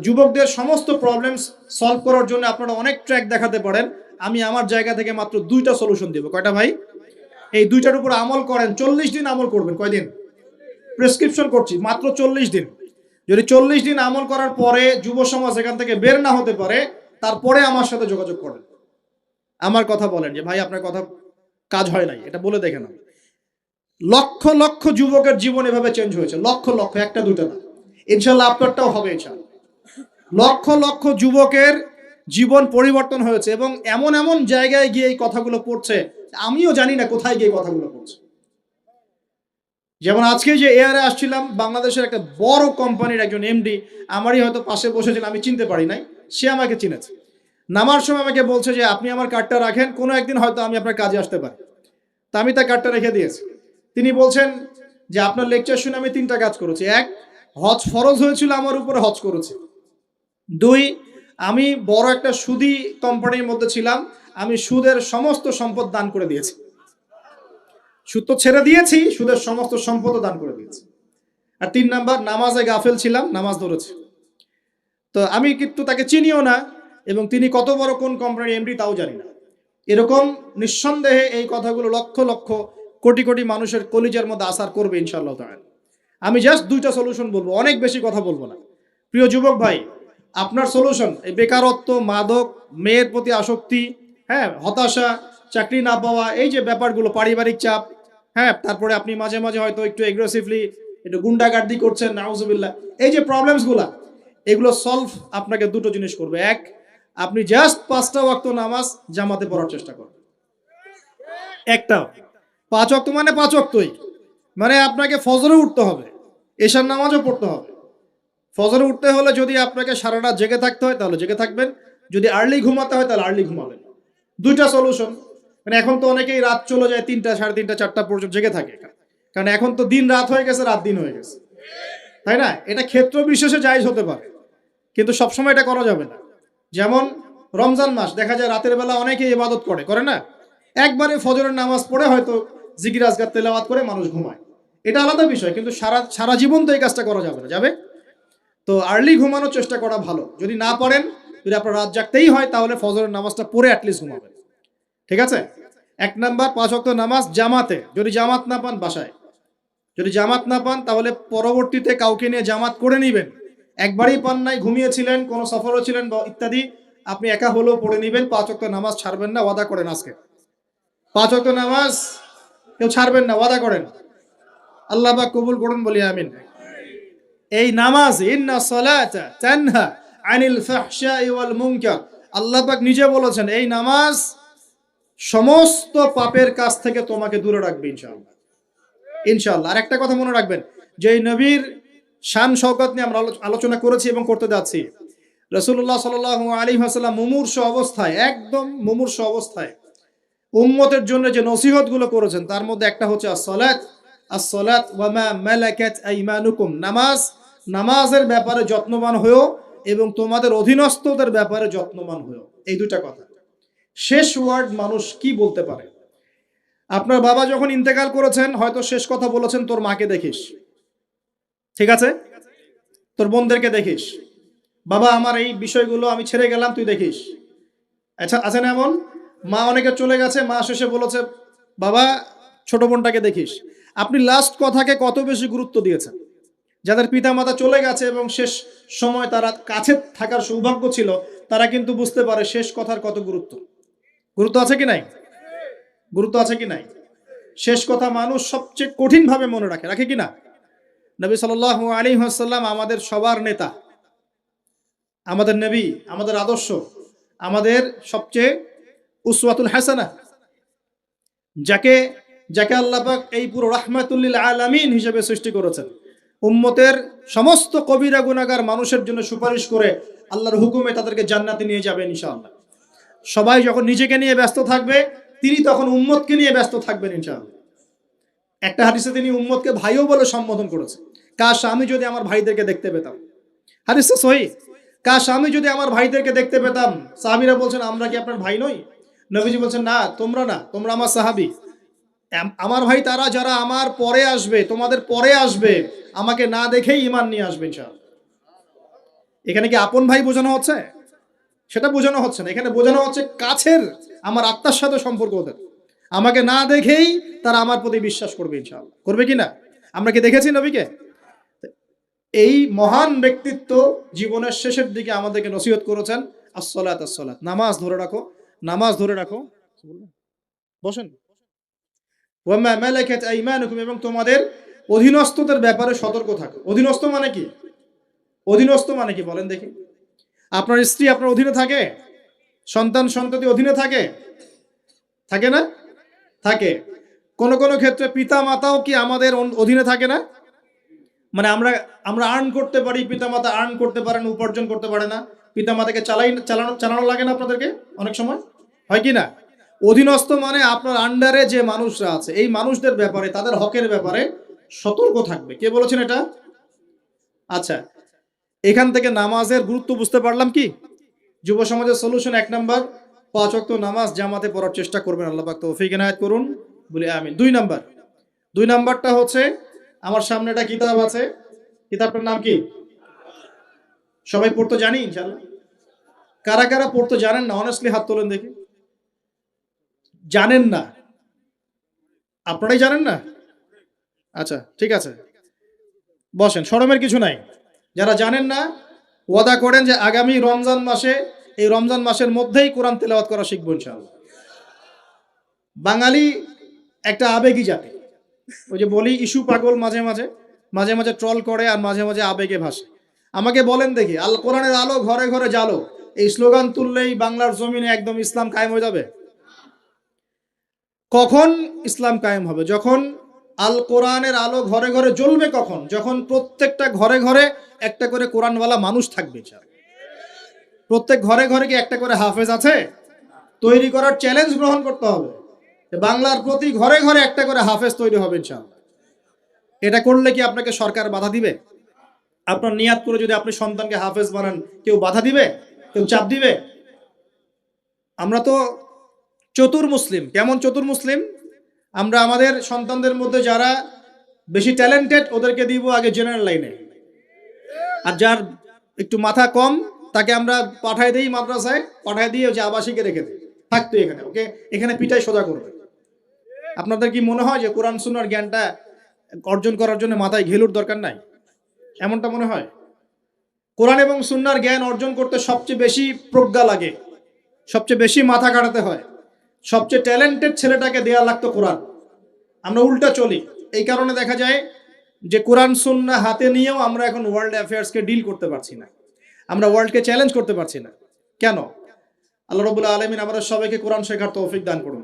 যুবকদের সমস্ত problem solve করার জন্য আপনারা অনেক ট্র্যাক দেখাতে পারেন। আমি আমার জায়গা থেকে মাত্র দুইটা সলিউশন দেবো। কয়টা ভাই? এই দুইটার উপর আমল করেন, চল্লিশ দিন আমল করবেন। কয়দিন? প্রেসক্রিপশন করছি, মাত্র চল্লিশ দিন। যদি চল্লিশ দিন আমল করার পরে যুব সমাজ এখান থেকে বের না হতে পারে, তারপরে আমার সাথে যোগাযোগ করেন। আমার কথা বলেন যে, ভাই, আপনার কথা কাজ হয় নাই। এটা বলে দেখে না লক্ষ লক্ষ যুবকের জীবন এভাবে চেঞ্জ হয়েছে। লক্ষ লক্ষ, একটা দুটো না। ইনশাল্লাহ আপনারটাও হবে, ইনশাল্লাহ। লক্ষ লক্ষ যুবকের জীবন পরিবর্তন হয়েছে এবং এমন এমন জায়গায় গিয়ে এই কথাগুলো পড়ছে, আমিও জানি না কোথায় গিয়ে কথাগুলো পড়ছে। যেমন আজকে যে এয়ারে আসছিলাম, বাংলাদেশের একটা বড় কোম্পানির একজন এমডি আমারই হয়তো পাশে বসেছিল, আমি চিনতে পারি নাই, সে আমাকে চিনেছে। নামার সময় আমাকে বলছে যে, আপনি আমার কার্ডটা রাখেন, কোনো একদিন হয়তো আমি আপনার কাজে আসতে পারি। তা আমি তার কার্ডটা রেখে দিয়েছি। তিনি বলছেন যে, আপনার লেকচার শুনে আমি তিনটা কাজ করেছি। এক, হজ ফরজ হয়েছিল, আমার উপরে হজ করেছি। দুই, আমি বড় একটা সুদি কোম্পানির মধ্যে ছিলাম, আমি সুদের সমস্ত সম্পদ দান করে দিয়েছি। সুদ তো ছেড়ে দিয়েছি, সুদের সমস্ত সম্পদও দান করে দিয়েছি। আর তিন নাম্বার, নামাজে গাফেল ছিলাম, নামাজ ধরেছি। তো আমি কিন্তু তাকে চিনিও না, এবং তিনি কত বড় কোন কোম্পানির এমডি তাও জানি না। এরকম নিঃসন্দেহে এই কথাগুলো লক্ষ লক্ষ কোটি কোটি মানুষের কলিজার মধ্যে আসার করবে ইনশাআল্লাহ তাআলা। আমি জাস্ট দুইটা সলিউশন বলব, অনেক বেশি কথা বলব না। প্রিয় যুবক ভাই আপনার সলিউশন এই বেকারত্ব, মাদক, মেয়ের প্রতি আসক্তি হ্যাঁ হতাশা, চাকরি না পাওয়া, এই যে ব্যাপারগুলো, পারিবারিক চাপ হ্যাঁ তারপরে আপনি মাঝে মাঝে হয়তো একটু এগ্রেসিভলি একটু গুন্ডাগার্দি করছেন, নাউজুবিল্লাহ। এই যে প্রবলেমসগুলো এগুলো সলভ আপনাকে দুটো জিনিস করবে। এক, আপনি জাস্ট পাঁচটা ওয়াক্ত নামাজ জামাতে পড়ার চেষ্টা করবেন একটা, পাঁচ অক্ত মানে পাঁচ অক্তই মানে আপনাকে ফজরে উঠতে হবে, এশার নামাজও পড়তে হবে। ফজরে উঠতে হলে যদি আপনাকে সারা রাত জেগে থাকতে হয়, তাহলে জেগে থাকবেন। যদি আর্লি ঘুমাতে হয়, তাহলে আর্লি ঘুমাবেন। দুইটা সলিউশন মানে এখন তো অনেকেই রাত চলে যায় তিনটা, সাড়ে তিনটা, চারটা পর্যন্ত জেগে থাকে কারণ এখন তো দিন রাত হয়ে গেছে, রাত দিন হয়ে গেছে। তাই না? এটা ক্ষেত্র বিশেষে জায়জ হতে পারে। কিন্তু সবসময় এটা করা যাবে না। যেমন রমজান মাস, দেখা যায় রাতের বেলা অনেকে ইবাদত করে করে না? একবারে ফজরের নামাজ পড়ে হয়তো জিকির, আজগার, তেলাওয়াত করে মানুষ ঘুমায়। এটা আলাদা বিষয়, কিন্তু সারা সারা জীবন তো এই কাজটা করা যাবে না। যাবে? তো আর্লি ঘুমানোর চেষ্টা করা ভালো। যদি না পারেন, যদি আপনার রাত জাগতেই হয়, তাহলে ফজরের নামাজটা পড়ে অ্যাটলিস্ট ঘুমাবেন। ঠিক আছে? এক নাম্বার, পাঁচ অক্ট নামাজ জামাতে। যদি জামাত না পান, বাসায়। যদি জামাত না পান, তাহলে পরবর্তীতে কাউকে নিয়ে জামাত করে নেবেন। একবারই পান নাই, ঘুমিয়েছিলেন, কোনো সফরও ছিলেন বা ইত্যাদি, আপনি একা হলেও পড়ে নেবেন, পাঁচ অক্ট নামাজ ছাড়বেন না, ওয়াদা করেন আজকে। পাঁচ অক্ট নামাজ কেউ ছাড়বেন না, ওয়াদা করেন। আল্লাহ বা কবুল করুন, বলি আমিন। এই নামাজ, ইন্না সালাতা আনিল আল্লাহ নিজে বলেছেন, এই নামাজ সমস্ত পাপের কাছ থেকে তোমাকে দূরে রাখবে ইনশাআল্লাহ। ইনশাআল্লাহ। আর একটা কথা মনে রাখবেন যে এই নবীর শান শওকত নিয়ে আমরা আলোচনা করেছি এবং করতে যাচ্ছি রসুল্লাহ সাল আলী হাসাল্লাম মুমূর্ষ অবস্থায়, একদম মুমূর্ষ অবস্থায় উম্মতের জন্য যে নসিহতগুলো করেছেন, তার মধ্যে একটা হচ্ছে আসলাত আসলাত ওয়ামা মালাকাত আইমানুকুম। নামাজ, নামাজের ব্যাপারে যত্নবান হয়েও এবং তোমাদের অধীনস্থদের ব্যাপারে যত্নবান হয়েও। এই দুটা কথা। শেষ ওয়ার্ড মানুষ কি বলতে পারে? আপনার বাবা যখন ইন্তেকাল করেছেন, হয়তো শেষ কথা বলেছেন, তোর মাকে দেখিস। ঠিক আছে? তোর বোনদেরকে দেখিস। বাবা, আমার এই বিষয়গুলো আমি ছেড়ে গেলাম, তুই দেখিস। আচ্ছা আছে না এমন? মা অনেকে চলে গেছে, মা শেষে বলেছে, বাবা, ছোট বোনটাকে দেখিস। আপনি লাস্ট কথাকে কত বেশি গুরুত্ব দিয়েছেন? যাদের পিতা মাতা চলে গেছে এবং শেষ সময় তারা কাছে থাকার সৌভাগ্য ছিল, তারা কিন্তু বুঝতে পারে শেষ কথার কত গুরুত্ব। গুরুত্ব আছে কি নাই? গুরুত্ব আছে কি নাই? শেষ কথা মানুষ সবচেয়ে কঠিনভাবে মনে রাখে রাখে কি না? নবী সাল আলী হাসাল্লাম আমাদের সবার নেতা, আমাদের নবী, আমাদের আদর্শ, আমাদের সবচেয়ে উসওয়াতুল হাসানা, যাকে যাকে আল্লাপাক এই পুরো রাহমাতুল্লিল আলামিন হিসেবে সৃষ্টি করেছেন। উম্মতের সমস্ত কবিরা গুনাগার মানুষের জন্য সুপারিশ করে আল্লাহর হুকুমে তাদেরকে জান্নাতে নিয়ে যাবে ইনশাআল্লাহ। সবাই যখন নিজেকে নিয়ে ব্যস্ত থাকবে, তিনি তখন উম্মতকে নিয়ে ব্যস্ত থাকবেন ইনশাআল্লাহ। একটা হাদিসে তিনি উম্মতকে ভাইও বলে সম্বোধন করেছেন। কাশ, আমি যদি আমার ভাইদেরকে দেখতে পেতাম। হাদিসটা সহি। কাশ, আমি যদি আমার ভাইদেরকে দেখতে পেতাম, সাহাবিরা বলছেন, আমরা কি আপনার ভাই নই? নবীজি বলছেন, না, তোমরা না, তোমরা আমার সাহাবি। আমার ভাই তারা যারা আমার পরে আসবে, তোমাদের পরে আসবে, আমাকে না দেখেই ইমান নিয়ে আসবে এখানে কি আপন ভাই বোঝানো হচ্ছে? সেটা বোঝানো হচ্ছে না। এখানে বোঝানো হচ্ছে কাছের আমার আত্মার সাথে সম্পর্ক ওদের। আমাকে না দেখেই তারা আমার প্রতি বিশ্বাস করবে ইনশাআল্লাহ। করবে কি না? আমরা কি দেখেছি নবীকে? এই মহান ব্যক্তিত্ব জীবনের শেষের দিকে আমাদেরকে নসিহত করেছেন, আসসালাত আসলাত নামাজ ধরে রাখো, নামাজ ধরে রাখো। বসেন। ওয়াম্মা মালাকাত আইমানুকুম এবং তোমাদের অধীনস্থদের ব্যাপারে সতর্ক থাকো। অধীনস্থ মানে কি? অধীনস্থ মানে কি? বলেন দেখি। আপনার স্ত্রী আপনার অধীনে থাকে? সন্তান সন্ততি অধীনে থাকে? থাকে না? থাকে। কোন কোন ক্ষেত্রে পিতা মাতাও কি আমাদের অধীনে থাকে না? মানে আমরা আমরা আর্ন করতে পারি পিতা মাতা আর্ন করতে পারেন, উপার্জন করতে পারে না। পিতা মাতাকে চালাই চালানো চালানো লাগে না আপনাদেরকে অনেক সময়? হয় কি না? অধীনস্থ মানে আপনার আন্ডারে যে মানুষরা আছে, এই মানুষদের ব্যাপারে, তাদের হকের ব্যাপারে সতর্ক থাকবে। কে বলেছেন এটা? আচ্ছা এখান থেকে নামাজের গুরুত্ব বুঝতে পারলাম কি? যুব সমাজের সলিউশন এক নাম্বার পাঁচ অক্ত নামাজ জামাতে পড়ার চেষ্টা করবেন, আল্লাহ পাক তৌফিক এনায়েত করুন, বলি আমিন। দুই নাম্বার দুই নাম্বারটা হচ্ছে, আমার সামনে একটা কিতাব আছে, কিতাবটার নাম কি? সবাই পড়তে জানি ইনশাল্লাহ কারা কারা পড়তে জানেন না? অনেস্টলি হাত তোলেন দেখি। জানেন না। আপনারাই জানেন না? আচ্ছা ঠিক আছে। বসেন, সরমের কিছু নাই। যারা জানেন না, ওয়াদা করেন যে আগামী রমজান মাসে, এই রমজান মাসের মধ্যেই কোরআন তেলাওয়াত করা শিখব ইনশাআল্লাহ। বাঙালি একটা আবেগী জাতি। ওই যে বলি ইস্যু পাগল মাঝে মাঝে মাঝে মাঝে ট্রল করে আর মাঝে মাঝে আবেগে ভাসে। আমাকে বলেন দেখি, আল কোরআনের আলো ঘরে ঘরে জালো এই স্লোগান তুললেই বাংলার জমিনে একদম ইসলাম কায়েম হয়ে যাবে। কখন ইসলাম কায়েম হবে? যখন আল কোরআনের আলো ঘরে ঘরে জ্বলবে কখন? যখন প্রত্যেকটা ঘরে ঘরে একটা করে কোরআনওয়ালা মানুষ থাকবে। প্রত্যেক ঘরে ঘরে কি একটা করে হাফেজ আছে? তৈরি করার চ্যালেঞ্জ গ্রহণ করতে হবে। বাংলার প্রতি ঘরে ঘরে একটা করে হাফেজ তৈরি হবে, ইনশাআল্লাহ। এটা করলে কি আপনাকে সরকার বাধা দিবে? আপনার নিয়াত করে যদি আপনি সন্তানকে হাফেজ বানান, কেউ বাধা দিবে? কেউ চাপ দিবে? আমরা তো চতুর মুসলিম। কেমন চতুর মুসলিম? আমরা আমাদের সন্তানদের মধ্যে যারা বেশি ট্যালেন্টেড ওদেরকে দিব আগে জেনারেল লাইনে আর যার একটু মাথা কম, তাকে আমরা পাঠায় দিই মাদ্রাসায়, পাঠায় দিয়ে যে আবাসিকে রেখে দিই। থাকতো এখানে, ওকে? এখানে পিঠাই সোজা করবে। আপনাদের কি মনে হয় যে কোরআন সুনার জ্ঞানটা অর্জন করার জন্য মাথায় ঘেলুর দরকার নাই? এমনটা মনে হয়? কোরআন এবং সুন্নার জ্ঞান অর্জন করতে সবচেয়ে বেশি প্রজ্ঞা লাগে। সবচেয়ে বেশি মাথা কাটাতে হয়। সবচেয়ে ট্যালেন্টেড ছেলেটাকে দেয়া লাগতো কোরআন। আমরা উল্টা চলি। এই কারণে দেখা যায় যে কোরআন, সুন্না হাতে নিয়েও আমরা এখন ওয়ার্ল্ড অ্যাফেয়ার্সকে ডিল করতে পারছি না। আমরা ওয়ার্ল্ডকে চ্যালেঞ্জ করতে পারছি না। কেন? আল্লাহ রবুল্লাহ আলমিন আমাদের সবাইকে কোরআন শেখার তৌফিক দান করুন।